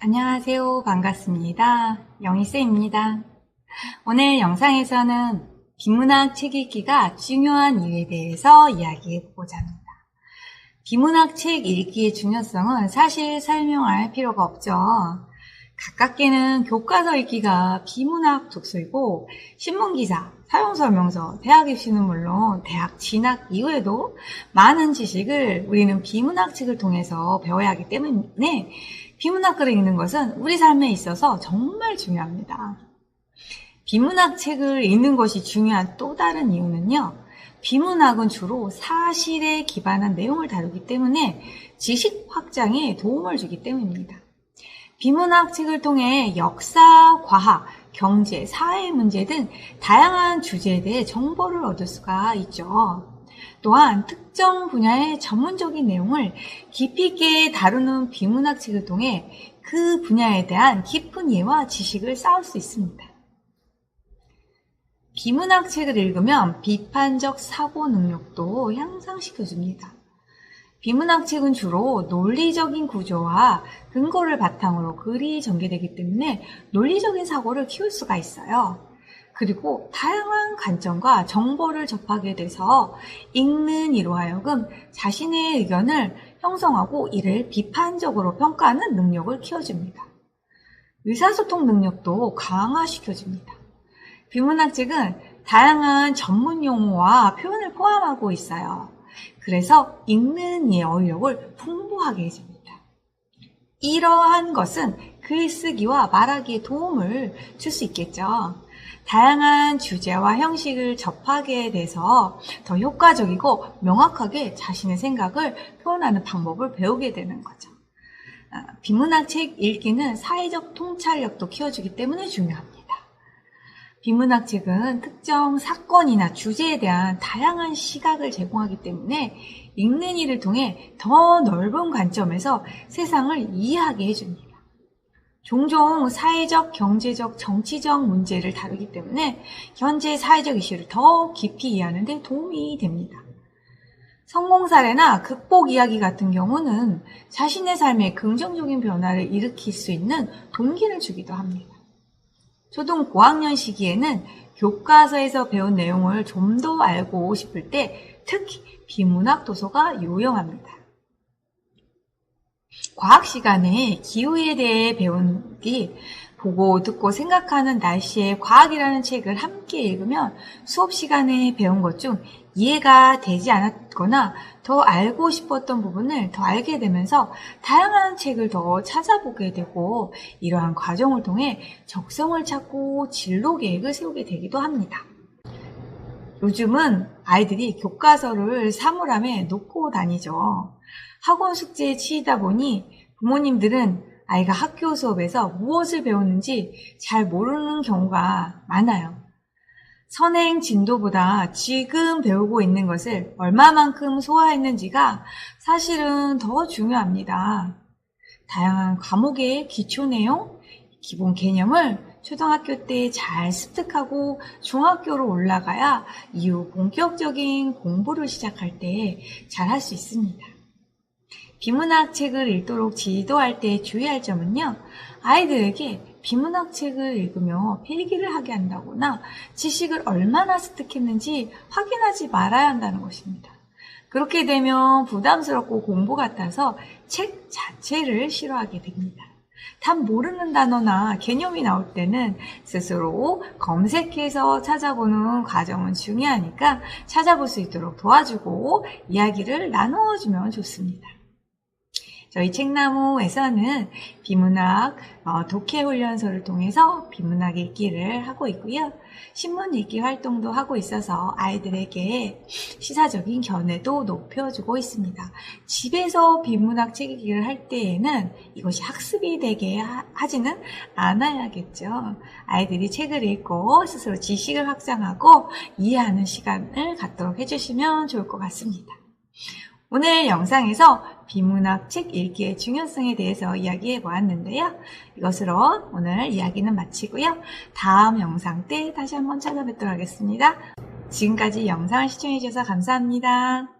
안녕하세요. 반갑습니다. 영희쌤입니다. 오늘 영상에서는 비문학 책 읽기가 중요한 이유에 대해서 이야기해 보고자 합니다. 비문학 책 읽기의 중요성은 사실 설명할 필요가 없죠. 가깝게는 교과서 읽기가 비문학 독서이고 신문기사, 사용설명서, 대학 입시는 물론 대학 진학 이후에도 많은 지식을 우리는 비문학 책을 통해서 배워야 하기 때문에 비문학 글을 읽는 것은 우리 삶에 있어서 정말 중요합니다. 비문학 책을 읽는 것이 중요한 또 다른 이유는요. 비문학은 주로 사실에 기반한 내용을 다루기 때문에 지식 확장에 도움을 주기 때문입니다. 비문학 책을 통해 역사, 과학, 경제, 사회 문제 등 다양한 주제에 대해 정보를 얻을 수가 있죠. 또한 특정 분야의 전문적인 내용을 깊이 있게 다루는 비문학 책을 통해 그 분야에 대한 깊은 이해와 지식을 쌓을 수 있습니다. 비문학 책을 읽으면 비판적 사고 능력도 향상시켜줍니다. 비문학 책은 주로 논리적인 구조와 근거를 바탕으로 글이 전개되기 때문에 논리적인 사고를 키울 수가 있어요. 그리고 다양한 관점과 정보를 접하게 돼서 읽는 이로 하여금 자신의 의견을 형성하고 이를 비판적으로 평가하는 능력을 키워줍니다. 의사소통 능력도 강화시켜줍니다. 비문학책은 다양한 전문 용어와 표현을 포함하고 있어요. 그래서 읽는 이의 어휘력을 풍부하게 해줍니다. 이러한 것은 글쓰기와 말하기에 도움을 줄 수 있겠죠. 다양한 주제와 형식을 접하게 돼서 더 효과적이고 명확하게 자신의 생각을 표현하는 방법을 배우게 되는 거죠. 아, 비문학 책 읽기는 사회적 통찰력도 키워주기 때문에 중요합니다. 비문학 책은 특정 사건이나 주제에 대한 다양한 시각을 제공하기 때문에 읽는 이를 통해 더 넓은 관점에서 세상을 이해하게 해줍니다. 종종 사회적, 경제적, 정치적 문제를 다루기 때문에 현재 사회적 이슈를 더 깊이 이해하는 데 도움이 됩니다. 성공 사례나 극복 이야기 같은 경우는 자신의 삶에 긍정적인 변화를 일으킬 수 있는 동기를 주기도 합니다. 초등 고학년 시기에는 교과서에서 배운 내용을 좀 더 알고 싶을 때 특히 비문학 도서가 유용합니다. 과학 시간에 기후에 대해 배우기, 보고 듣고 생각하는 날씨의 과학이라는 책을 함께 읽으면 수업 시간에 배운 것 중 이해가 되지 않았거나 더 알고 싶었던 부분을 더 알게 되면서 다양한 책을 더 찾아보게 되고 이러한 과정을 통해 적성을 찾고 진로 계획을 세우게 되기도 합니다. 요즘은 아이들이 교과서를 사물함에 놓고 다니죠. 학원 숙제에 치이다 보니 부모님들은 아이가 학교 수업에서 무엇을 배웠는지 잘 모르는 경우가 많아요. 선행 진도보다 지금 배우고 있는 것을 얼마만큼 소화했는지가 사실은 더 중요합니다. 다양한 과목의 기초 내용, 기본 개념을 초등학교 때 잘 습득하고 중학교로 올라가야 이후 본격적인 공부를 시작할 때 잘 할 수 있습니다. 비문학 책을 읽도록 지도할 때 주의할 점은요, 아이들에게 비문학 책을 읽으며 필기를 하게 한다거나 지식을 얼마나 습득했는지 확인하지 말아야 한다는 것입니다. 그렇게 되면 부담스럽고 공부 같아서 책 자체를 싫어하게 됩니다. 답 모르는 단어나 개념이 나올 때는 스스로 검색해서 찾아보는 과정은 중요하니까 찾아볼 수 있도록 도와주고 이야기를 나누어주면 좋습니다. 저희 책나무에서는 비문학 어, 독해 훈련소를 통해서 비문학 읽기를 하고 있고요. 신문 읽기 활동도 하고 있어서 아이들에게 시사적인 견해도 높여주고 있습니다. 집에서 비문학 책 읽기를 할 때에는 이것이 학습이 되게 하 지는 않아야겠죠. 아이들이 책을 읽고 스스로 지식을 확장하고 이해하는 시간을 갖도록 해주시면 좋을 것 같습니다. 오늘 영상에서 비문학 책 읽기의 중요성에 대해서 이야기해 보았는데요. 이것으로 오늘 이야기는 마치고요. 다음 영상 때 다시 한번 찾아뵙도록 하겠습니다. 지금까지 영상을 시청해 주셔서 감사합니다. 네.